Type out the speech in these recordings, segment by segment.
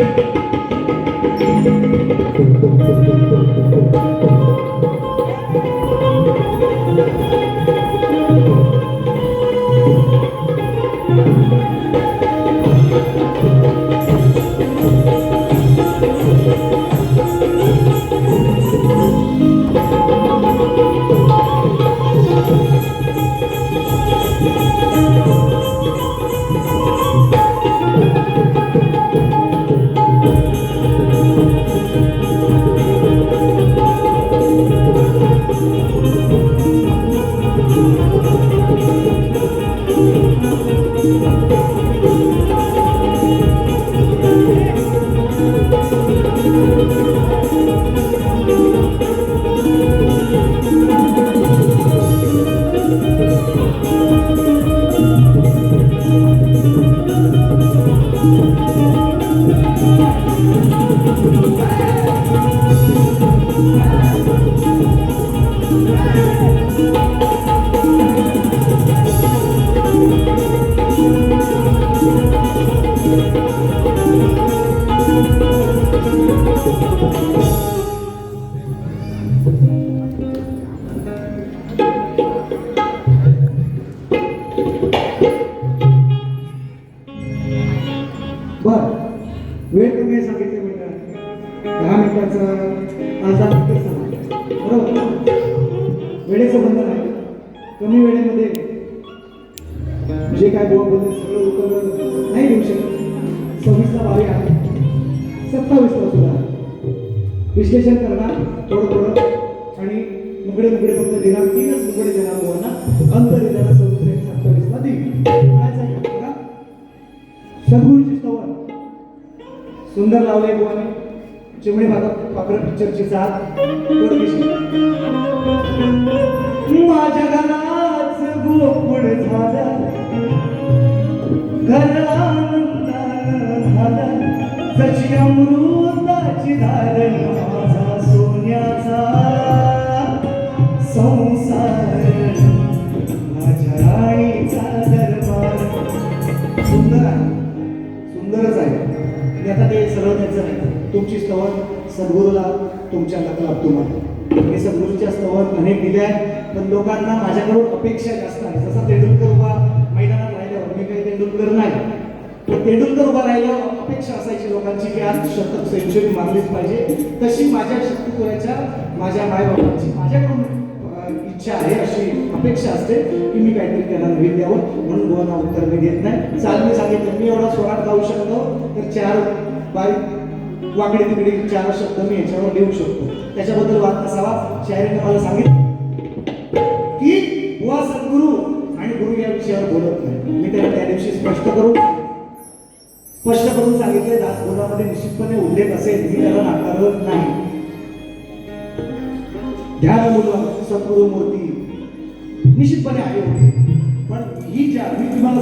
Thank you. बर विश्लेषण करणार थोडं थोडं आणि मुकडे मुकडे फक्त देणार तीनच मुकडे देणार मुलांना अंतर देणार सव्वीस सत्तावीसला देईल सद्गुरूची स्तवन सुंदर लावले बुवाने. चिमणी भागात पाखर पिक्चरची साथ माझ्या घराच गोकुळ झाला. घर झाला. जशी अमृताची धार तुमची स्तवन सद्गुरूला तुमच्या लाभ तुम्हाला. मी सद्गुरूच्या स्तवन अनेक दिल्या आहेत पण लोकांना माझ्याकडून अपेक्षा जास्त आहे. जसा तेंडुलकर उभा मैदानात राहिल्यावर मी काही तेंडुलकर नाही. पण तेंडुलकर उभा राहिल्यावर अपेक्षा असायची लोकांची की आज शतक सेंचुरी मारलीच पाहिजे. तशी माझ्या शक्तीपुराच्या माझ्या मायबापांची माझ्याकडून इच्छा आहे अशी अपेक्षा असते की मी काहीतरी त्यांना नवीन द्यावं म्हणून गोवाना उत्तर मी देत नाही. चाल मी सांगितलं. मी एवढा स्वरात गाऊ शकतो तर चार बाय वाकडे तिकडे चार शब्द मी याच्यावर लिहू शकतो. त्याच्याबद्दल वाद नसावा. शायरीने मला सांगितलं की बुवा सद्गुरू आणि गुरु या विषयावर बोलत नाही. मी त्याला त्या दिवशी स्पष्ट करू स्पष्ट करून सांगितले दासबोधामध्ये निश्चितपणे उल्लेख असेल मी त्याला नाकारत नाही. ध्यान मुलं सद्गुरु मूर्ती निश्चितपणे आहे. होते पण ही ज्या मी तुम्हाला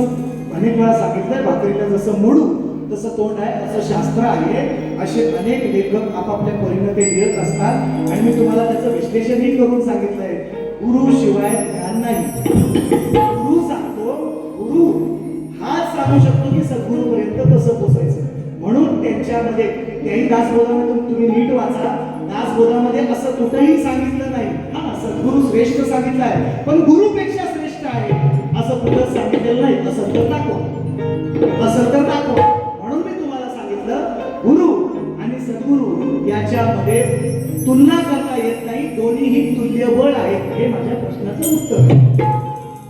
अनेक वेळा सांगितलंय भाकरीला जसं मोडू तसं तोंड आहे असं शास्त्र आहे. असे अनेक लेखक आपापल्या परीनं ते लिहित असतात. आणि मी तुम्हाला त्याचं विश्लेषणही करून सांगितलंय गुरु शिवाय ज्ञान नाही. गुरु सांगतो गुरु हाच सांगू शकतो की सद्गुरूपर्यंत कसं पोचायचं? म्हणून त्यांच्यामध्ये त्याही दासबोधामध्ये तुम्ही नीट वाचा. दासबोधामध्ये असं कुठंही सांगितलं नाही. हा सद्गुरु श्रेष्ठ सांगितलं आहे. पण गुरुपेक्षा श्रेष्ठ आहे. असं कुठं सांगितलेलं नाही. असं तर दाखवा. असं तर दाखव. आपलं गुरु आणि सद्गुरु याच्यामध्ये तुलना करता येत नाही. दोन्हीही तुल्य बळ आहेत. हे माझ्या प्रश्नाचं उत्तर आहे.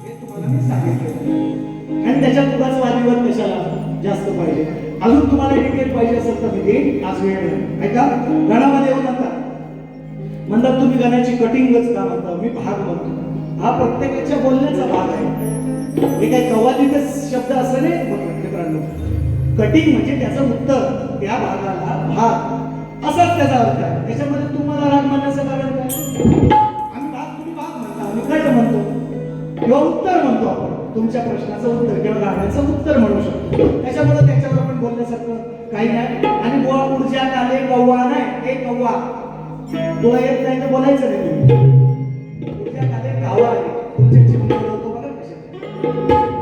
हे तुम्हाला मी सांगितलं. आणि त्याच्यात तुलाच वादविवाद कशाला जास्त पाहिजे? अजून तुम्हाला डिटेल पाहिजे असेल तर मी देईन. आज वेळ नाही. ऐका गणामध्ये येऊ नका. म्हणतात तुम्ही गाण्याची कटिंगच का म्हणता? मी भाग म्हणतो. हा प्रत्येकाच्या बोलण्याचा भाग आहे. हे काही कव्वालीतच शब्द असं नाही? मित्रांनो कटिंग म्हणजे त्याचं उत्तर त्या भागाला भाग. असाच त्याचा अर्थ आहे. त्याच्यामध्ये तुम्हाला राग मानण्याचं कारण काय? आम्ही भाग तुम्ही भाग म्हणता. आम्ही कट म्हणतो. किंवा उत्तर म्हणतो आपण. तुमच्या प्रश्नाचं उत्तर किंवा राहण्याचं उत्तर म्हणू शकतो. त्याच्यामुळे त्याच्यावर आपण बोलण्यासारखं काही नाही. आणि बुवा ऊर्जा आले कव्वा नाही हे कव्वा तुला येत नाही तर बोलायचं नाही तुम्ही. ऊर्जा आले कावा आहे. तुमच्या चिमणी उडवतो बघा कशा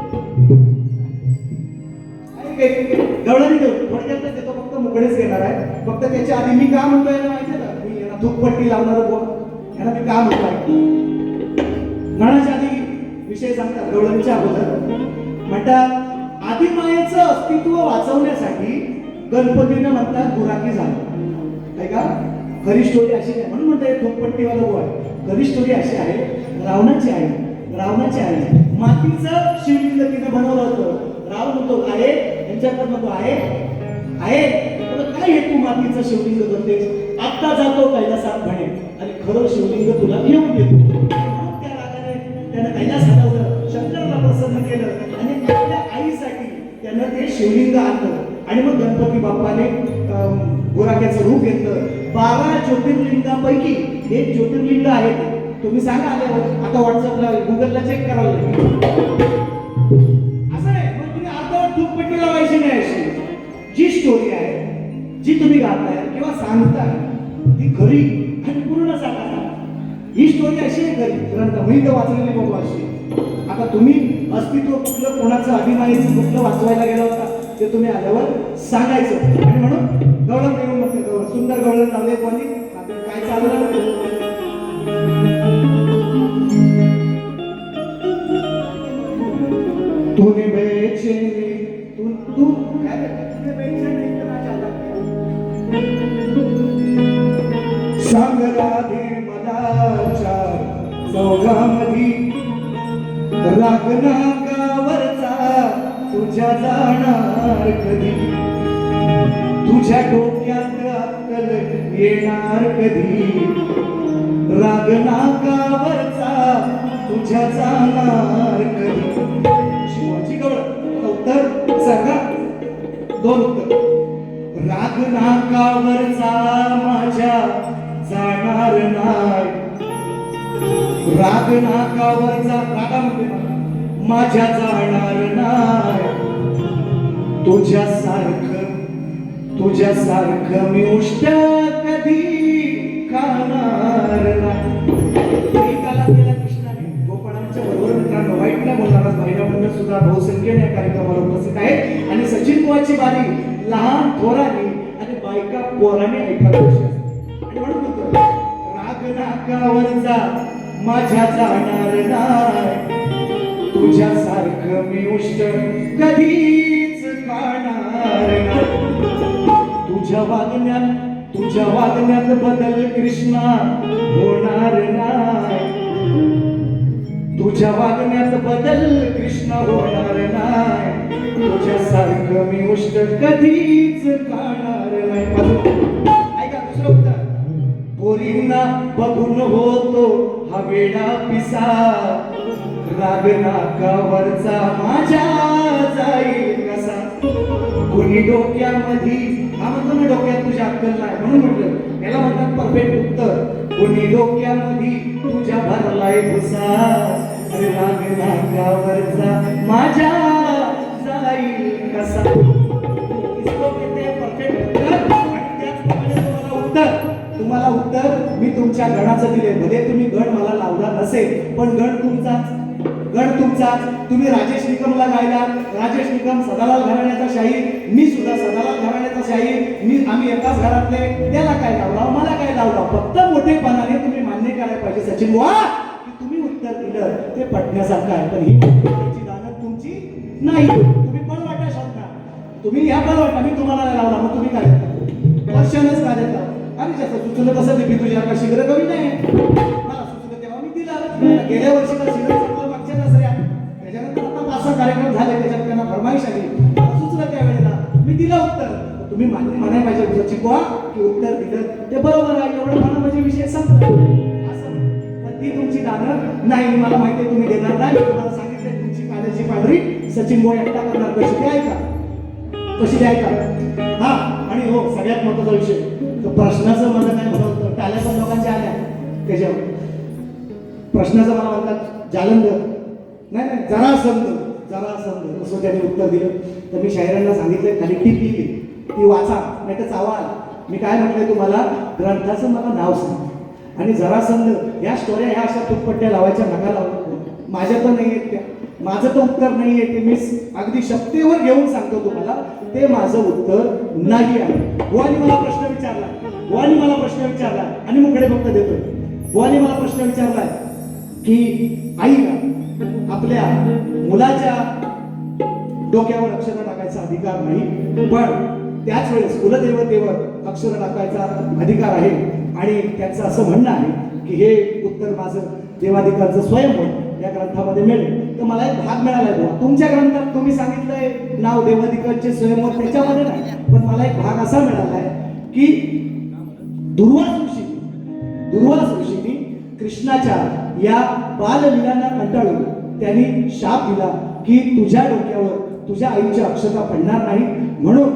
गवळणी देऊ. थोडक्यात तो फक्त मुकडेच घेणार आहे. फक्त त्याच्या आधी मी का म्हणतोय ना माहिती का? मी यांना धूपपट्टी लावणार बोल. यांना मी का म्हणतोय? गणाच्या आधी विषय सांगतात गवळणच्या अगोदर. म्हणतात आदिमायेचं अस्तित्व वाचवण्यासाठी गणपतीनं म्हणतात गुराकी झालं. काय का? खरी स्टोरी अशी आहे. म्हणून म्हणतात धूपपट्टीवाला गो आहे. खरी स्टोरी अशी आहे रावणाची आहे रावणाची आहे मातीचं शिवलिंग तिनं बनवलं होतं. रावण होतो आहे यांच्याकडे नको आहे. आहे. काय हेतू मातीचं शिवलिंग करतेस आत्ता जातो कैलासात म्हणे आणि खरं शिवलिंग तुला घेऊन देतो त्या रागाने त्यानं कैलासात हलवलं शंकरला प्रसन्न केलं. आणि आपल्या आईसाठी त्यानं ते शिवलिंग आणलं. आणि मग गणपती बाप्पाने गोराक्याचं गुराख्याचं रूप घेतलं. बारा ज्योतिर्लिंगापैकी एक ज्योतिर्लिंग आहे. तुम्ही सांगा आल्यावर. आता व्हॉट्सअपला गुगलला चेक करावं लागेल. जी तुम्ही गाताय किंवा सांगताय ती खरी आणि पूर्ण सांगा ही स्टोरी अशी आहे खरी. ग्रंथ मी तर वाचलेली बघू अशी. आता तुम्ही अस्तित्व कुठलं कोणाचं अभिमानीचं कुठलं वाचवायला गेला होता ते तुम्ही आल्यावर सांगायचं. आणि म्हणून गवळण येऊन म्हणते सुंदर गवळण लावले कोणी? आता काय चाललं राधे मनाच्या चौघामधी रागना गावरचा तुझ्या जाणार कधी? तुझ्या डोक्यात अक्कल येणार कधी? रागना गावरचा तुझ्या जाणार कधी? शिवाजी गवळ उत्तर सांगा. दोन उत्तर. राग नाकावरचा माझ्या जाणार नाही. राग नाकावरचा रागा म्हणते मला. माझ्या जाणार नाही. तुझ्यासारखं तुझ्यासारखं मी उष्ट कधी खाणार नाही. एकाला गेला कृष्णाने गोपाळांच्या बरोबर मित्रांनो सुद्धा बहुसंख्येने या कार्यक्रमाला उपस्थित आहे. आणि सचिन बुवाची बारी लहान थोराने आणि बायका पोराने ऐकायला बसली असते. राग नाकावरचा माझ्या जाणार नाही. तुझ्यासारखं मी उष्ट कधीच खाणार नाही. तुझ्या वागण्यात तुझ्या वागण्यात बदल कृष्णा होणार नाही. तुझ्या वागण्यात बदल कृष्णा होणार नाही. तुझ्यासारखं मी उष्ट कधीच काढणार नाही. पोरींना बघून होतो हा वेडा पिसा राग नाकावरचा माझ्या जाईल कसा? कोणी डोक्यामध्ये हा म्हणतो ना डोक्यात तुझ्या अक्कल नाही म्हणून म्हटलं. याला म्हणतात परफेक्ट उत्तर. कोणी डोक्यामध्ये तुझ्या भरलाय भुसा. अरे राग नाकावरचा माझ्या जाईल कसा? उत्तर मी तुमच्या गणाचं दिले भले तुम्ही गण मला लावला नसेल पण गण तुमचाच गण तुमचाच तुम्ही राजेश निकमला गायला. राजेश निकम सदालाल घराण्याचा शाहीर मी सुद्धा सदालाल घराण्याचा शाहीर मी आम्ही एकाच घरातले. त्याला काय लावला मला काय लावला फक्त मोठेपणाने तुम्ही मान्य करायला पाहिजे सचिन वा की तुम्ही उत्तर दिलं ते पटण्यासारखं आहे. पण ही दानत तुमची नाही. तुम्ही पण वाटा शकता तुम्ही या पण वाटा मी तुम्हाला लावला. मग तुम्ही काय? वर्षानच काय देता आणि जसं सुचलं तसं ते तुझ्या का शीघ्र कमी नाही मला सुचलं तेव्हा मी दिला. गेल्या गेल्या वर्षीला शीघ्र संपलं मागच्या दसऱ्या. त्याच्यानंतर आता पाच सहा कार्यक्रम झाले त्याच्यात त्यांना फरमाईश आली. मला सुचलं त्यावेळेला मी दिलं उत्तर. तुम्ही मान्य म्हणाय पाहिजे तुझं चिकवा की उत्तर दिलं. ते बरोबर आहे एवढं म्हणा म्हणजे विषय संपला. असं. पण ती तुमची दानं नाही मला माहिती आहे तुम्ही देणार नाही. तुम्हाला सांगितलं तुमची काळ्याची पांढरी सचिन बोय एकटा करणार. कशी द्यायचा कशी द्यायचा हा. आणि हो सगळ्यात महत्त्वाचा विषय. तर प्रश्नाचं मला काय म्हणत टाल्या पण लोकांच्या आल्या त्याच्यावर. प्रश्नाचं मला म्हणतात जालंधर. नाही नाही जरा समज जरा समज असं त्याने उत्तर दिलं. तर मी शायरांना सांगितलं खाली टीप लिहिली. ती वाचा नाही तर चावाल मी काय म्हटलंय तुम्हाला ग्रंथाचं मला नाव सांग. आणि जरा समज या स्टोऱ्या ह्या अशा तुटपट्ट्या लावायच्या नका लावू. माझ्या पण नाही आहेत त्या. माझं तर उत्तर नाहीये ते मी अगदी शक्तीवर घेऊन सांगतो तुम्हाला ते माझं उत्तर नाही आहे. बुवानी मला प्रश्न विचारला. बुवानी मला प्रश्न विचारला. आणि मुकडे फक्त देतोय. बुवानी मला प्रश्न विचारलाय की आईला आपल्या मुलाच्या डोक्यावर अक्षर टाकायचा अधिकार नाही पण त्याच वेळेस कुलदेवतेवर अक्षर टाकायचा अधिकार आहे. आणि त्यांचं असं म्हणणं आहे की हे उत्तर माझं देवाधिकारचं स्वयंवर या ग्रंथामध्ये मिळेल. तर मला एक भाग मिळाला आहे तुमच्या ग्रंथात तुम्ही सांगितलंय नाव देवाधिकारचे स्वयंवर त्याच्यामध्ये नाही. पण मला एक भाग असा मिळाला आहे की दुर्वास ऋषींनी दुर्वास ऋषींनी कृष्णाच्या या बाललीलांना कंटाळून त्यांनी शाप दिला की तुझ्या डोक्यावर तुझ्या आईची अक्षता पडणार नाही. म्हणून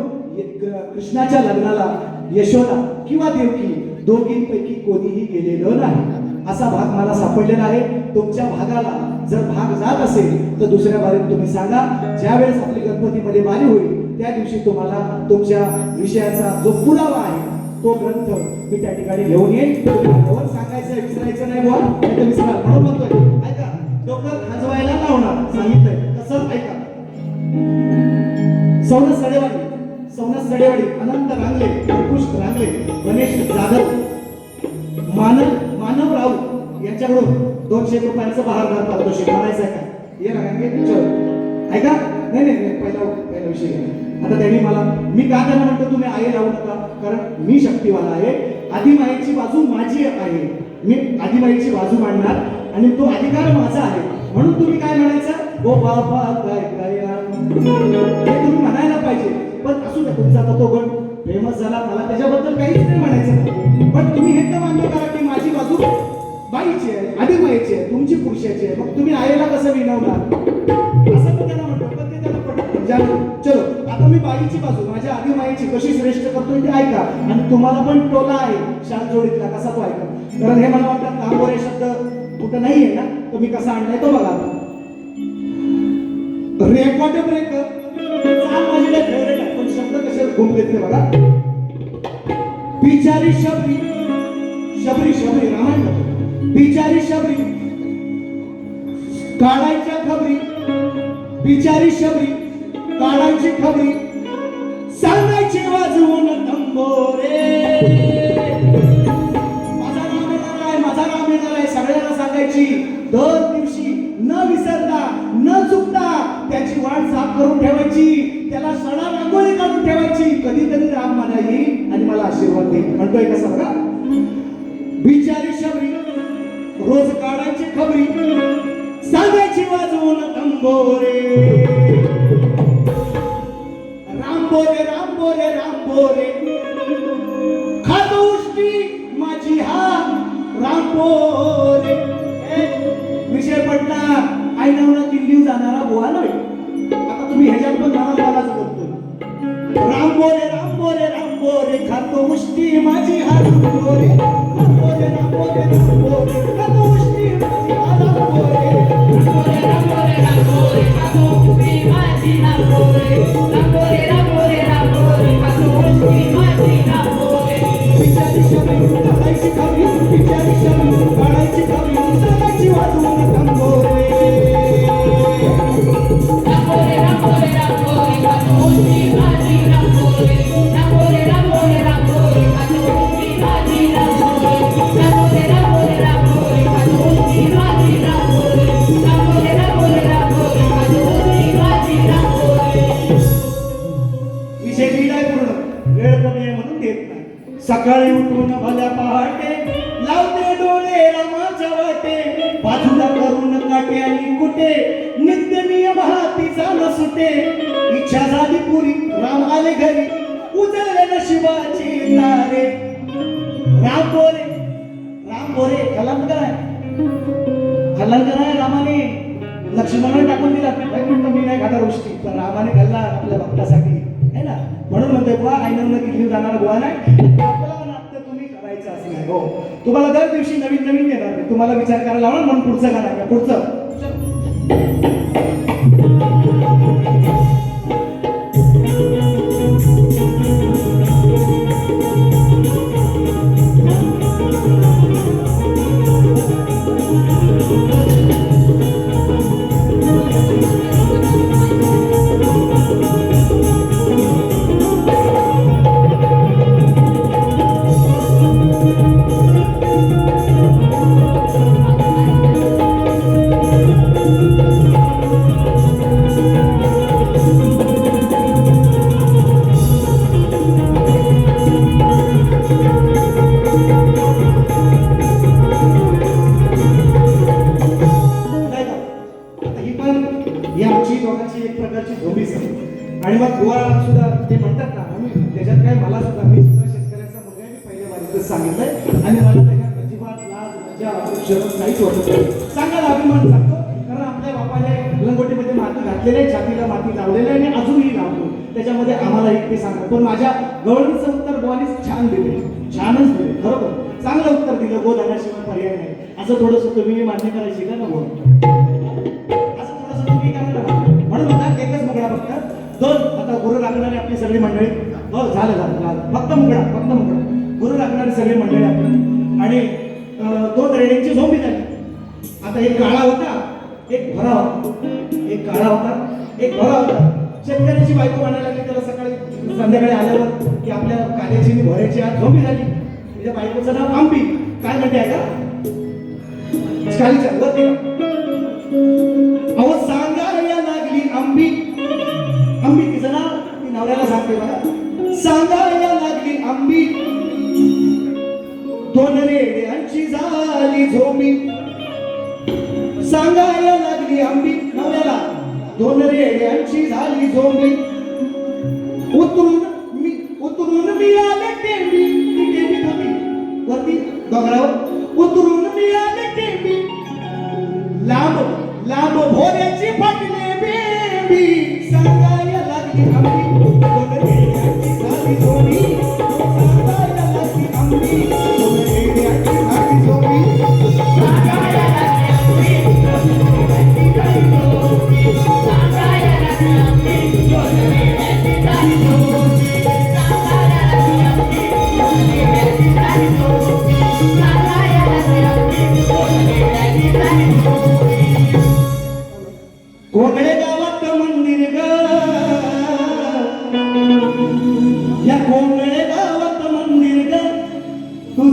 कृष्णाच्या लग्नाला यशोदा किंवा देवकी दोघींपैकी कोणीही गेलेलं नाही. असा भाग मला सापडलेला आहे. तुमच्या भागाला जर भाग जात असेल तर दुसऱ्या बारीत तुम्ही सांगा ज्यावेळेस आपली गणपतीमध्ये बारी होईल त्या दिवशी तुम्हाला तुमच्या विषयाचा जो पुरावा आहे तो ग्रंथ मी त्या ठिकाणी घेऊन येईन. सांगायचं विसरायचं नाही बुवा. नाही तर विसराल म्हणून म्हणतोय. ऐका डोकं खाजवायला लावणार सांगितलंय. कसं ऐका. सौनस सडेवाडी सौनस सडेवाडी अनंत रांगले अंकुश रांगले गणेश जाधव मानव मानव राऊत यांच्याकडून दोनशे रुपयांचं बहारदार पारितोषिक. म्हणायचं आहे का? ये ना ऐका? नाही नाही नाही पहिला पहिला विषय आता त्यांनी मला मी का त्यांना म्हणतो तुम्ही आई लावू नका? कारण मी शक्तीवाला आहे. आदिमाईची बाजू माझी आहे. मी आदिमाईची बाजू मांडणार आणि तो अधिकार माझा आहे. म्हणून तुम्ही काय म्हणायचं? ओ बाबा काय काय हे तुम्ही म्हणायला पाहिजे. पण असू द्या तुमचा आता तो गण फेमस झाला. मला त्याच्याबद्दल काहीच नाही म्हणायचं. पण तुम्ही हे तर मान्य करा की माझी बाजू बाईची आहे आदिमाईची आहे तुमची पुरुषाची. आहे मग तुम्ही आईला कसं विनवणार? असं मी त्यांना म्हणतो पण ते त्याला पटत चलो. आता मी बाईची बाजू माझ्या आधी माईची कशी श्रेष्ठ करतोय ते ऐका. आणि तुम्हाला पण टोला आहे शाल जोडीतला कसा तो ऐका. कारण हे मला वाटतं तांबोरे शब्द कुठं नाही आहे ना? तर मी कसा आणलाय तो बघा. रेकॉर्ड ब्रेकर चाल माझ्याकडे फेवरेट आहे पण शब्द कसे घुम घेतले बघा. बिचारी शबरी. शबरी शबरी. रामायण बिचारी शबरी. काढायच्या खबरी. बिचारी शबरी. काढायची खबरी. सांगायची वाजवून तंबोरे. माझा नाम येणार आहे माझा नाम येणार आहे. सगळ्यांना सांगायची दर दिवशी न विसरता न चुकता त्याची वाट साफ करून ठेवायची. त्याला सडा रांगोळी काढून ठेवायची. कधीतरी राम मला येईल आणि मला आशीर्वाद देईल. म्हणतोय का बघा रोज काळाची खबरी सांगायची वाजवून तंबोरे रामबोरे रामबोरे रामबोरे. खातो उष्टी माझी हा रामबोरे. ए, विषय पडला. आई नावना दिल्ली जाणारा बुवा नव्हे. आता तुम्ही ह्याच्यात पण मला बोलायचं बोलतोय. रामबोरे रामबोरे रामबोरे. खातो उष्टी माझी हा रामबोरे रामबोरे. Бог, सुटे इच्छा झाली पुरी राम आले घरी. उजळले नशिबाची तारे. राम बोरे राम बोरे कलंकर आहे कलंकर आहे रामाने. लक्ष्मणाने टाकून दिला. काय म्हणतो मी नाही खाता गोष्टी पण रामाने घालला आपल्या भक्तासाठी. है ना? म्हणून म्हणतोय बुवा आईनं किल्ली जाणार बुवा नाही. तुम्ही करायचं हो. तुम्हाला दर दिवशी नवीन नवीन येणार मी. तुम्हाला विचार करायला लावणार म्हणून पुढचं गाणं पुढचं. आणि मग बुवाला सुद्धा ते म्हणतात ना आम्ही त्याच्यात काय मला सुद्धा मी सुद्धा शेतकऱ्याचा मुलगा मी पहिल्या वारीतच सांगितलंय. आणि मला त्याच्यात अजिबात लाज मजा शरम काहीच वाटत नाही. चांगला अभिमान सांगतो कारण आपल्या बापाने लंगोटीमध्ये माती घातलेली आहे छातीला माती लावलेली आहे आणि अजूनही लावतो. त्याच्यामध्ये आम्हाला एक ते सांगतो पण माझ्या गवळणीचं उत्तर बुवानीच छान दिले छानच दिले बरोबर चांगलं उत्तर दिलं गोदानाशिवाय पर्याय नाही. असं थोडंसं तुम्ही मान्य करायची का? नको. असं थोडंसं तुम्ही काय म्हणून एकच मुगडा फक्त दोन आता गुरु लागणारी आपली सगळी मंडळी. हो झालं झालं झालं. फक्त मुकडा फक्त मुकडा गुरु लागणारी सगळी मंडळी आपली. आणि दोन रेड्यांची झोंबी झाली. आता एक काळा होता एक भरा होता. एक काळा होता एक भरा होता. शेतकऱ्याची बायको म्हणायला लागली त्याला सकाळी संध्याकाळी आल्यावर की आपल्या काल्याची आणि भऱ्याची आज झोंबी झाली. तिच्या बायकोचं नाव आंबी. काय म्हणते आहे का चालीच्या वरती अहो सांगायला लागली आंबी आंबी. नवऱ्याला सांगते सांगायला लागली आंबी. दोन रेड्यांची झाली झोमी सांगायला लागली आंबी. नवऱ्याला दोन रेड्यांची झाली झोमी उतरून मी उतरून मी आले टेंबी. ती टेंबी होती वरती डोंगरावर. उतरून मी आले टेंबी. लांब लांब भोऱ्याची पटले बेबी. सांगायला लागली आंबी.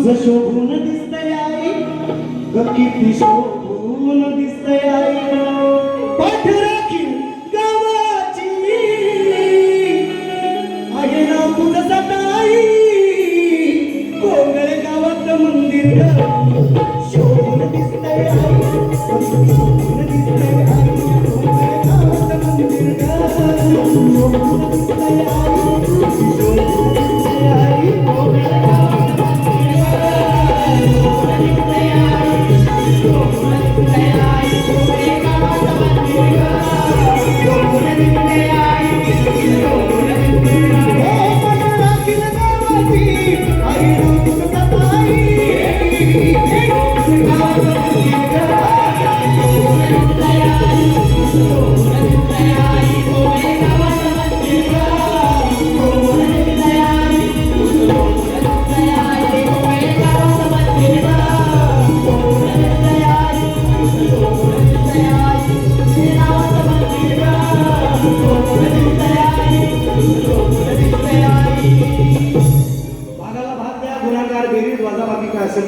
तुझं शोभून दिसतंय आई. किती शोभ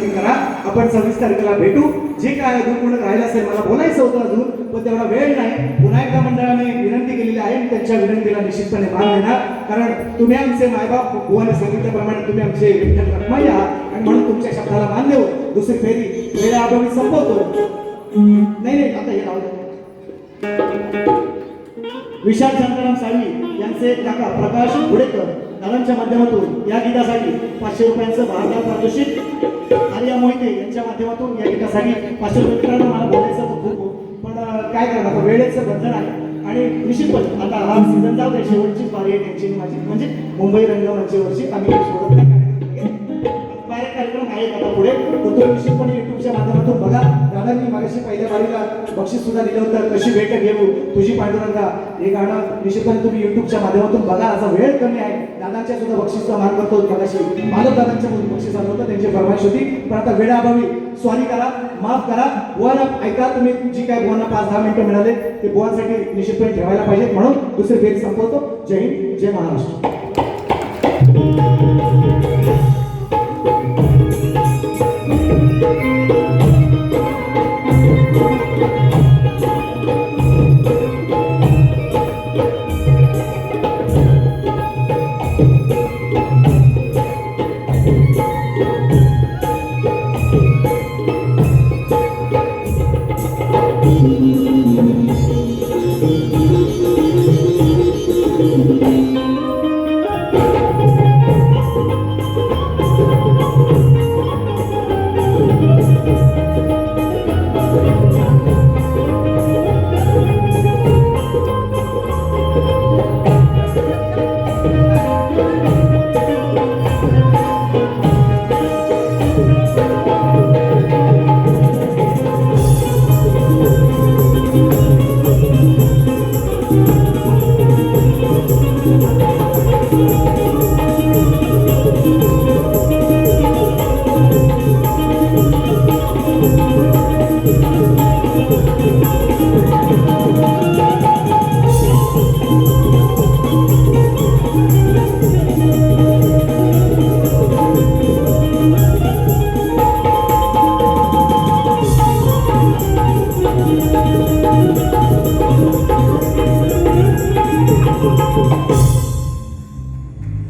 वजाबाकी करा. आपण सव्वीस तारखेला भेटू. जे काय अजून कोणी राहिलं असेल मला बोलायचं होतं अजून पण तेवढा वेळ नाही. पुन्हा एकदा मंडळाने विनंती केलेली आहे त्यांच्या विनंतीला निश्चितपणे मान देणार कारण तुम्ही आमचे मायबाप बुवाने सांगितल्याप्रमाणे तुम्ही आमचे विठ्ठल रखमाई आहात. आणि म्हणून तुमच्या शब्दाला मान देऊ दुसरी फेरी वेळा अभावी संपवतो. नाही नाही आता हे राहू विशाल शांताराम साळवी यांचे काका प्रकाश घोडेकर. दादांच्या माध्यमातून या गीतासाठी पाचशे रुपयांचं भारतात पारितोषिक आर्या मोहिते यांच्या माध्यमातून या गीतासाठी पाचशे रुपये. मला बोलायचं खूप पण काय करणार आता? वेळेचं बंधन आहे आणि निश्चितपणे आता हा सीझन जाऊ दे. शेवटची पारी आहे त्यांची माझी. म्हणजे मुंबई रंगमंचेवरची आम्ही सोडत नाही. कार्यक्रम. आहेत आता पुढे तर पण युट्यूबच्या माध्यमातून बघा. दादांनी मागाशी पहिल्या वारीला बक्षीस सुद्धा दिलं होतं. कशी भेट घेऊ? तुझी पांडुरंगा. हे गाणं निश्चितपणे तुम्ही युट्यूबच्या माध्यमातून बघा. असा वेळ कमी आहे. दादांच्या सुद्धा बक्षीसचा मान करतो मगाशी. माधव दादांच्या बक्षीस आलं होतं. त्यांची फरमाईश होती. पण आता वेळाअभावी स्वारी करा. माफ करा. बुवांना ऐका तुम्ही. जी काय बुवांना पाच दहा मिनिटं मिळाले ते बुवांसाठी निश्चितपणे ठेवायला पाहिजेत. म्हणून दुसरे फेरी संपवतो. जय हिंद. जय महाराष्ट्र.